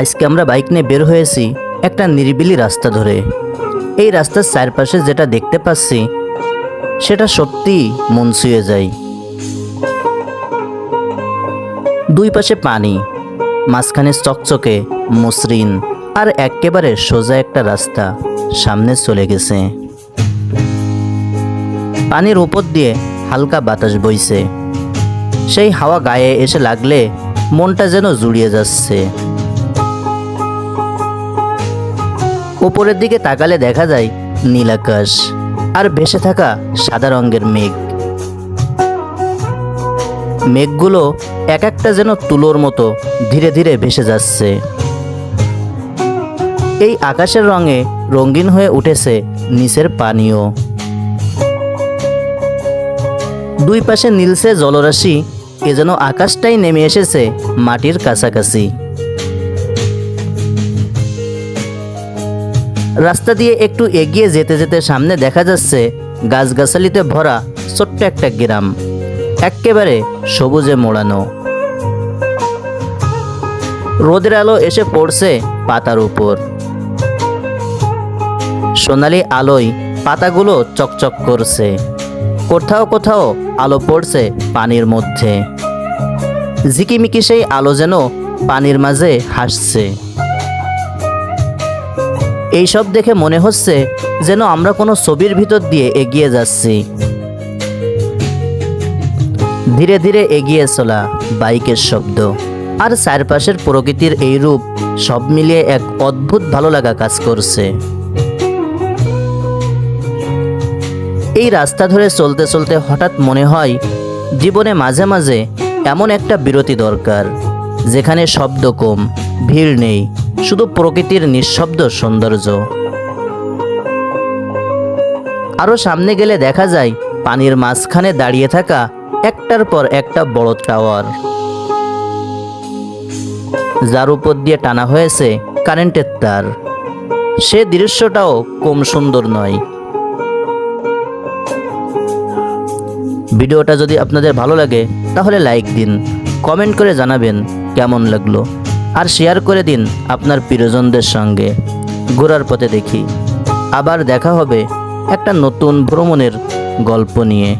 আজকে আমরা বাইক নিয়ে বের হয়েছি একটা নিরিবিলি রাস্তা ধরে। এই রাস্তার চারপাশে যেটা দেখতে পাচ্ছি, সেটা সত্যি মন ছুঁয়ে যায়। দুই পাশে পানি, মাঝখানে চকচকে, মসৃণ, আর একেবারে সোজা একটা রাস্তা সামনে চলে গেছে। পানির উপর দিয়ে হালকা বাতাস বইছে। সেই হাওয়া গায়ে এসে লাগলে মনটা যেন জুড়িয়ে যাচ্ছে। উপরের দিকে তাকালে দেখা যায় নীল আকাশ আর ভেসে থাকা সাদা রঙের মেঘ। মেঘগুলো এক একটা যেন তুলোর মতো ধীরে ধীরে ভেসে যাচ্ছে। এই আকাশের রঙে রঙিন হয়ে উঠেছে নিচের পানীয়। দুই পাশে নীলসে জলরাশি, এ যেন আকাশটাই নেমে এসেছে মাটির কাছাকাছি। রাস্তা দিয়ে একটু এগিয়ে যেতে যেতে সামনে দেখা যাচ্ছে গাছগাছালিতে ভরা ছোট্ট একটা গ্রাম, এক্কেবারে সবুজে মোড়ানো। রোদের আলো এসে পড়ছে পাতার উপর। সোনালি আলোয় পাতাগুলো চকচক করছে। কোথাও কোথাও আলো পড়ছে পানির মধ্যে। ঝিকিমিকি সেই আলো যেন পানির মাঝে হাসছে। এইসব দেখে মনে হচ্ছে যেন আমরা কোনো ছবির ভিতর দিয়ে এগিয়ে যাচ্ছি। ধীরে ধীরে এগিয়ে চলা বাইকের শব্দ আর চারপাশের প্রকৃতির এই রূপ সব মিলিয়ে এক অদ্ভুত ভালো লাগা কাজ করছে। এই রাস্তা ধরে চলতে চলতে হঠাৎ মনে হয় জীবনে মাঝে মাঝে এমন একটা বিরতি দরকার, যেখানে শব্দ কম, ভিড় নেই শুধু প্রকৃতির নিঃশব্দ সৌন্দর্য। আরও সামনে গেলে দেখা যায়, পানির মাঝখানে দাঁড়িয়ে থাকা একটার পর একটা বড় টাওয়ার। যার উপর দিয়ে টানা হয়েছে কারেন্টের তার। সে দৃশ্যটাও কম সুন্দর নয়। ভিডিওটা যদি আপনাদের ভালো লাগে, তাহলে লাইক দিন, কমেন্ট করে জানাবেন কেমন লাগল। আর শেয়ার করে দিন আপনার প্রিয়জনদের সঙ্গে। ঘোরার পথে দেখি। আবার দেখা হবে একটা নতুন ভ্রমণের গল্প নিয়ে।